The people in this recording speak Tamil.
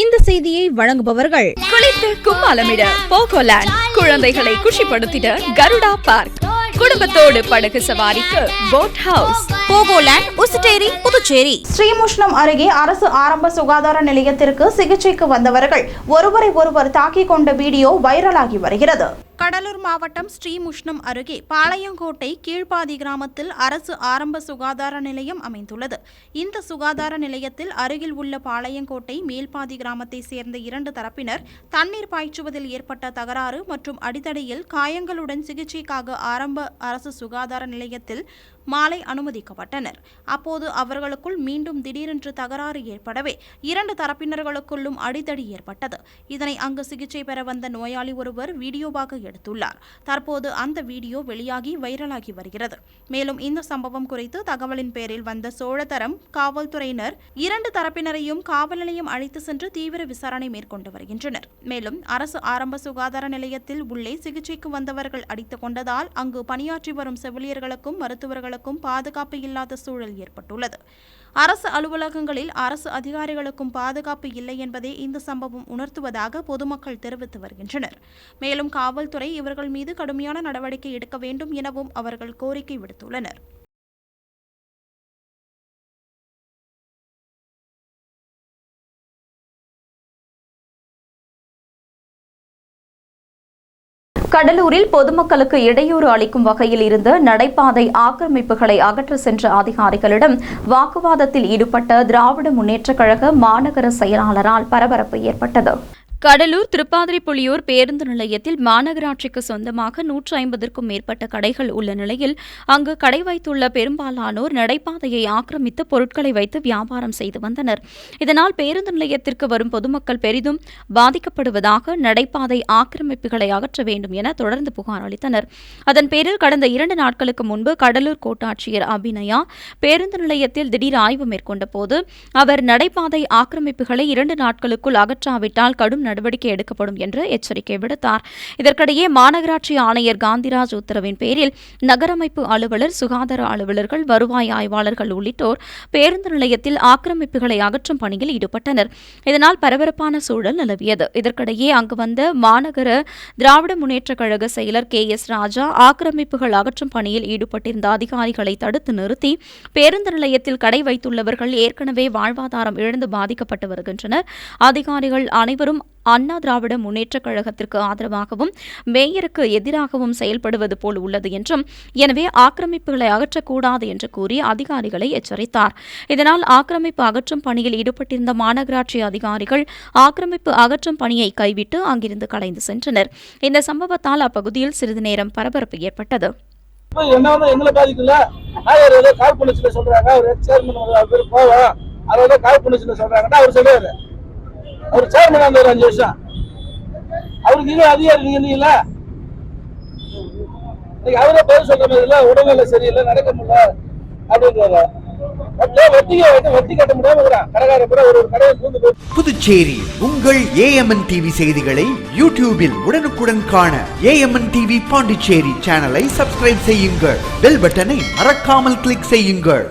இந்த செய்தியை வழங்குபவர்கள் குளித்து கும்மாலமிட போகோலேண்ட் குழந்தைகளை குஷிப்படுத்திட கருடா பார்க். குடும்பத்தோடு படகு சவாரிக்கு போட் ஹவுஸ் போகோலேண்ட் உசுட்டேரி புதுச்சேரி. ஸ்ரீமுஷ்ணம் அருகே அரசு ஆரம்ப சுகாதார நிலையத்திற்கு சிகிச்சைக்கு வந்தவர்கள் ஒருவரை ஒருவர் தாக்கிக் கொண்ட வீடியோ வைரலாகி வருகிறது. கடலூர் மாவட்டம் ஸ்ரீமுஷ்ணம் அருகே பாளையங்கோட்டை கீழ்ப்பாதி கிராமத்தில் அரசு ஆரம்ப சுகாதார நிலையம் அமைந்துள்ளது. இந்த சுகாதார நிலையத்தில் அருகில் உள்ள பாளையங்கோட்டை மேல்பாதி கிராமத்தை சேர்ந்த இரண்டு தரப்பினர் தண்ணீர் பாய்ச்சுவதில் ஏற்பட்ட தகராறு மற்றும் அடித்தடையில் காயங்களுடன் சிகிச்சைக்காக ஆரம்ப அரசு சுகாதார நிலையத்தில் மாலை அனுமதிக்கப்பட்டனர். அப்போது அவர்களுக்குள் மீண்டும் திடீரென்று தகராறு ஏற்படவே இரண்டு தரப்பினர்களுக்குள்ளும் அடித்தடி ஏற்பட்டது. இதனை அங்கு சிகிச்சை பெற வந்த நோயாளி ஒருவர் வீடியோவாக எடுத்துள்ளார் தற்போது அந்த வீடியோ வெளியாகி வைரலாகி வருகிறது. மேலும் இந்த சம்பவம் குறித்து தகவலின் பேரில் வந்த சோழதரம் காவல்துறையினர் இரண்டு தரப்பினரையும் காவல் நிலையம் அழைத்து சென்று தீவிர விசாரணை மேற்கொண்டு வருகின்றனர். மேலும் அரசு ஆரம்ப சுகாதார நிலையத்தில் உள்ளே சிகிச்சைக்கு வந்தவர்கள் அடித்துக் கொண்டதால் அங்கு பணியாற்றி வரும் செவிலியர்களுக்கும் மருத்துவர்களுக்கும் பாதுகாப்பு இல்லாத சூழல் ஏற்பட்டுள்ளது. அரசு அலுவலகங்களில் அரசு அதிகாரிகளுக்கும் பாதுகாப்பு இல்லை என்பதே இந்த சம்பவம் உணர்த்துவதாக பொதுமக்கள் தெரிவித்து வருகின்றனர். மேலும் காவல்துறை இவர்கள் மீது கடுமையான நடவடிக்கை எடுக்க வேண்டும் எனவும் அவர்கள் கோரிக்கை விடுத்துள்ளனர். கடலூரில் பொதுமக்களுக்கு இடையூறு அளிக்கும் வகையில் இருந்த நடைபாதை ஆக்கிரமிப்புகளை அகற்ற சென்ற அதிகாரிகளிடம் வாக்குவாதத்தில் ஈடுபட்ட திராவிட முன்னேற்றக் கழக மாநகர செயலாளரால் பரபரப்பு ஏற்பட்டது. கடலூர் திருப்பாதிரிப்புலியூர் பேருந்து நிலையத்தில் மாநகராட்சிக்கு சொந்தமாக நூற்று ஐம்பதற்கும் மேற்பட்ட கடைகள் உள்ள நிலையில் அங்கு கடை வைத்துள்ள பெரும்பாலானோர் நடைபாதையை ஆக்கிரமித்து பொருட்களை வைத்து வியாபாரம் செய்து வந்தனர். இதனால் பேருந்து நிலையத்திற்கு வரும் பொதுமக்கள் பெரிதும் பாதிக்கப்படுவதாக நடைபாதை ஆக்கிரமிப்புகளை அகற்ற வேண்டும் என தொடர்ந்து புகார் அளித்தனர். அதன் பேரில் கடந்த இரண்டு நாட்களுக்கு முன்பு கடலூர் கோட்டாட்சியர் அபிநயா பேருந்து நிலையத்தில் திடீர் ஆய்வு மேற்கொண்டபோது அவர் நடைபாதை ஆக்கிரமிப்புகளை இரண்டு நாட்களுக்குள் அகற்றாவிட்டால் கடும் நடவடிக்கை எடுக்கப்படும் என்று எச்சரிக்கை விடுத்தார். இதற்கிடையே மாநகராட்சி ஆணையர் காந்திராஜ் உத்தரவின் பேரில் நகரமைப்பு அலுவலர் சுகாதார அலுவலர்கள் வருவாய் ஆய்வாளர்கள் உள்ளிட்டோர் பேருந்து நிலையத்தில் ஆக்கிரமிப்புகளை அகற்றும் பணியில் ஈடுபட்டனர். இதனால் பரபரப்பான சூழல் நிலவியது. இதற்கிடையே அங்கு வந்த மாநகர திராவிட முன்னேற்றக் கழக செயலர் கே. எஸ். ராஜா ஆக்கிரமிப்புகள் அகற்றும் பணியில் ஈடுபட்டிருந்த அதிகாரிகளை தடுத்து நிறுத்தி பேருந்து நிலையத்தில் கடை வைத்துள்ளவர்கள் ஏற்கனவே வாழ்வாதாரம் இழந்து பாதிக்கப்பட்டு வருகின்றனர். அதிகாரிகள் அனைவரும் அண்ணா திராவிட முன்னேற்றக் கழகத்திற்கு ஆதரவாகவும் மேயருக்கு எதிராகவும் செயல்படுவது போல் உள்ளது என்றும் எனவே ஆக்கிரமிப்புகளை அகற்றக்கூடாது என்று கூறி அதிகாரிகளை எச்சரித்தார். இதனால் ஆக்கிரமிப்பு அகற்றும் பணியில் ஈடுபட்டிருந்த மாநகராட்சி அதிகாரிகள் ஆக்கிரமிப்பு அகற்றும் பணியை கைவிட்டு அங்கிருந்து கலைந்து சென்றனர். இந்த சம்பவத்தால் அப்பகுதியில் சிறிது நேரம் பரபரப்பு ஏற்பட்டது. என்ன எங்களை பாதிக்கல? ஏதோ கால் சொல்றாங்க. அவர் சேர்மன் போவோம் அவர் ஏதோ கால் சொல்றாங்கன்னா அவர் சொல்லுவாரு அவர் சேர்மன் அந்த ஒரு அஞ்சு வருஷம். அவருக்கு இன்னும் அதிகாரி நீங்க இல்ல இன்னைக்கு அவரே பதில் சொல்ற மாதிரி இல்ல உடல்நிலை சரியில்லை நடக்க முடியல அப்படின்றாரு. வந்து வட்டி கட்ட கூட ஒரு ஒரு புதுச்சேரி உங்கள் ஏஎம்என் டிவி செய்திகளை யூடியூபில் உடனுக்குடன் காண ஏஎம்என் டிவி பாண்டிச்சேரி சேனலை சப்ஸ்கிரைப் செய்யுங்கள். பெல் பட்டனை மறக்காமல் கிளிக் செய்யுங்கள்.